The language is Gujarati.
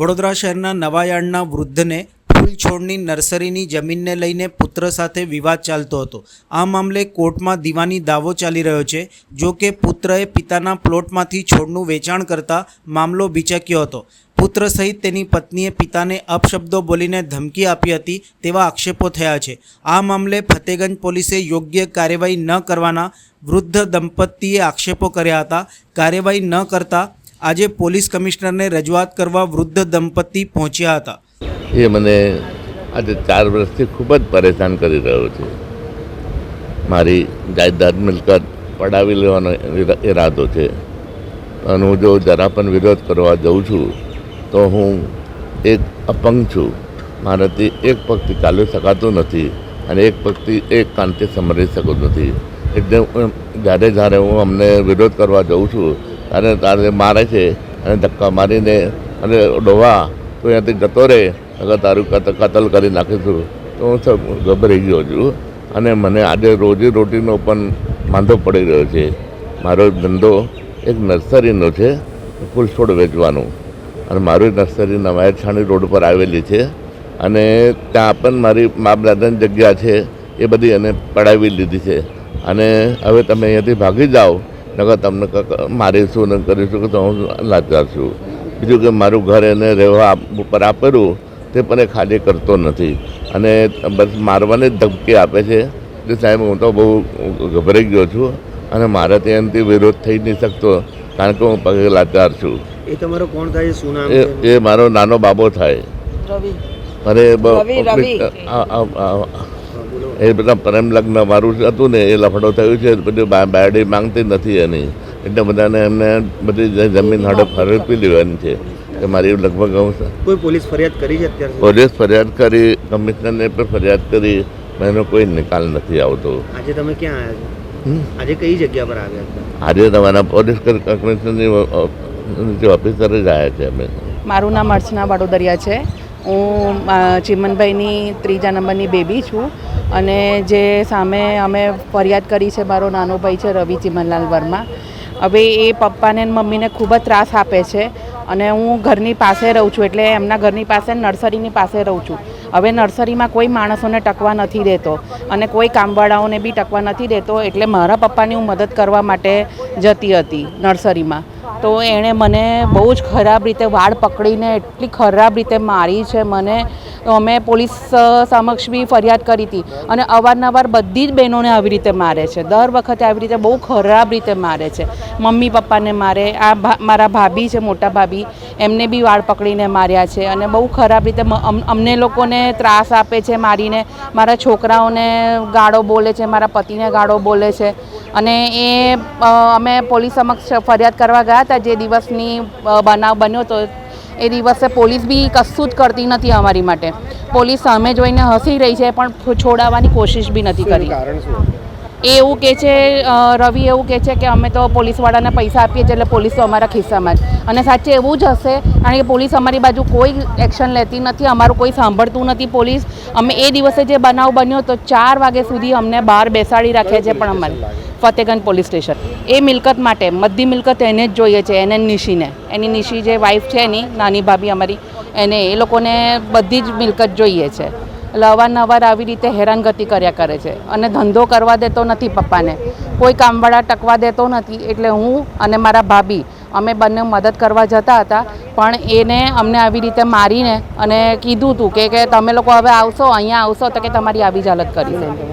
વડોદરા શહેરના નવાયાર્ડના વૃદ્ધને ફૂલ છોડની નર્સરીની જમીનને લઈને પુત્ર સાથે વિવાદ ચાલતો હતો. આ મામલે કોર્ટમાં દીવાની દાવો ચાલી રહ્યો છે. જો કે પુત્રએ પિતાના પ્લોટમાંથી છોડનું વેચાણ કરતા મામલો બિચક્યો હતો. પુત્ર સહિત તેની પત્નીએ પિતાને અપશબ્દો બોલીને ધમકી આપી હતી તેવા આક્ષેપો થયા છે. આ મામલે ફતેગંજ પોલીસે યોગ્ય કાર્યવાહી ન કરવાના વૃદ્ધ દંપતીએ આક્ષેપો કર્યા હતા. કાર્યવાહી ન કરતા આજે પોલીસ કમિશનરને રજૂઆત કરવા વૃદ્ધ દંપતી પહોંચ્યા હતા. એ મને આજે ચાર વર્ષથી ખૂબ જ પરેશાન કરી રહ્યો છે. મારી જાયદાદ મિલકત પડાવી લેવાનો ઈરા- ઈરાદો છે. અને હું જો જરા પણ વિરોધ કરવા જઉં છું, તો હું એક અપંગ છું. મારાથી એક પગથી ચાલી શકાતું નથી અને એક પગથી એક કાનથી સમરી શકતો નથી. એટલે જ્યારે જ્યારે હું અમને વિરોધ કરવા જઉં છું ત્યારે તારે મારે છે અને ધક્કા મારીને અને ડોવા તો અહીંયાથી જતો રહે. અગર તારું કત- કતલ કરી નાખીશું, તો હું સર ગભરાઈ ગયો છું. અને મને આજે રોજી રોટીનો પણ માંધો પડી રહ્યો છે. મારો ધંધો એક નર્સરીનો છે ફૂલ છોડ વેચવાનું. અને મારી નર્સરી નવાયર છાણી રોડ પર આવેલી છે. અને ત્યાં પણ મારી મા દાદાની જગ્યા છે, એ બધી એને પડાવી લીધી છે. અને હવે તમે અહીંયાથી ભાગી જાઓ નકર તમને મારીશું ને કરીશું કે તો હું લાચાર છું. બીજું કે મારું ઘર એને રહેવા ઉપર આપેલું તે પણ એ ખાલી કરતો નથી. અને બસ મારવાની જ ધમકી આપે છે. એટલે સાહેબ હું તો બહુ ગભરાઈ ગયો છું અને મારે તેનાથી વિરોધ થઈ નહીં શકતો કારણ કે હું પગે લાચાર છું. એ તમારો કોણ થાય શું નામ એ એ મારો નાનો બાબો થાય. રવિ. અરે રવિ, એ બધા પ્રેમ લગ્ન મારું હતું ને એ લફડો થયું છે બધું બા- બાયડી માંગતી નથી એની. એટલે બધાને એમને બધી જે જમીન હડપ હડપી લેવાની છે કે મારી લગભગ હું કોઈ પોલીસ ફરિયાદ કરી છે અત્યાર પોલીસ ફરિયાદ કરી કમિશનરને પણ ફરિયાદ કરી એનો કોઈ નિકાલ નથી આવતો. આજે તમે ક્યાં આવ્યા? છો આજે કઈ જગ્યા પર આવ્યા હતા? આજે તમારા પોલીસ કમિશનરની ઓફિસર જ આવ્યા છે અમે. મારું નામ અર્ચના વડોદરિયા છે. હું ચિમનભાઈની ત્રીજા નંબરની બેબી છું. અને જે સામે અમે ફરિયાદ કરી છે મારો નાનો ભાઈ છે રવિ ચિમનલાલ વર્મા. હવે એ પપ્પાને મમ્મીને ખૂબ જ ત્રાસ આપે છે અને હું ઘરની પાસે રહું છું એટલે એમના ઘરની પાસે નર્સરીની પાસે રહું છું. હવે નર્સરીમાં કોઈ માણસોને ટકવા નથી દેતો અને કોઈ કામવાળાઓને બી ટકવા નથી દેતો એટલે મારા પપ્પાની હું મદદ કરવા માટે જતી હતી નર્સરીમાં. તો એણે મને બહુ જ ખરાબ રીતે વાળ પકડીને, એટલી ખરાબ રીતે મારી છે મને. અમે પોલીસ સમક્ષ બી ફરિયાદ કરી હતી. અને અવારનવાર બધી જ બહેનોને આવી રીતે મારે છે. દર વખતે આવી રીતે બહુ ખરાબ રીતે મારે છે. મમ્મી પપ્પાને મારે, આ મારા ભાભી છે, મોટા ભાભી, એમને બી વાળ પકડીને માર્યા છે. અને બહુ ખરાબ રીતે અમને લોકોને ત્રાસ આપે છે મારીને. મારા છોકરાઓને ગાળો બોલે છે, મારા પતિને ગાળો બોલે છે. અને એ અમે પોલીસ સમક્ષ ફરિયાદ કરવા ગયા હતા. જે દિવસની બનાવ બન્યો તો એ દિવસે પોલીસ બી કશું જ કરતી નથી અમારી માટે. પોલીસ સામે જોઈને હસી રહી છે પણ છોડાવવાની કોશિશ બી નથી કરી. કારણ શું એ એવું કહે છે રવિ એવું કહે છે કે અમે તો પોલીસવાળાને પૈસા આપીએ છીએ એટલે પોલીસ તો અમારા ખિસ્સામાં જ. અને સાચે એવું જ હશે, કારણ કે પોલીસ અમારી બાજુ કોઈ એક્શન લેતી નથી, અમારું કોઈ સાંભળતું નથી પોલીસ. અમે એ દિવસે જે બનાવ બન્યો તો ચાર વાગ્યા સુધી અમને બહાર બેસાડી રાખ્યા છે પણ અમારે ફતેગંજ પોલીસ સ્ટેશન. એ મિલકત માટે, મધ્ય મિલકત એને જ જોઈએ છે, એને નિશીને. એની નિશી જે વાઈફ છે એની, નાની ભાભી અમારી, એને એ લોકોને બધી જ મિલકત જોઈએ છે. એટલે આવી રીતે હેરાનગતિ કર્યા કરે છે. અને ધંધો કરવા દેતો નથી પપ્પાને. કોઈ કામવાળા ટકવા દેતો નથી. એટલે હું અને મારા ભાભી, અમે બંને મદદ કરવા જતા હતા. પણ એને અમને આવી રીતે મારીને અને કીધું હતું કે તમે લોકો હવે આવશો, અહીંયા આવશો તો કે તમારી આવી જ હાલત કરી છે.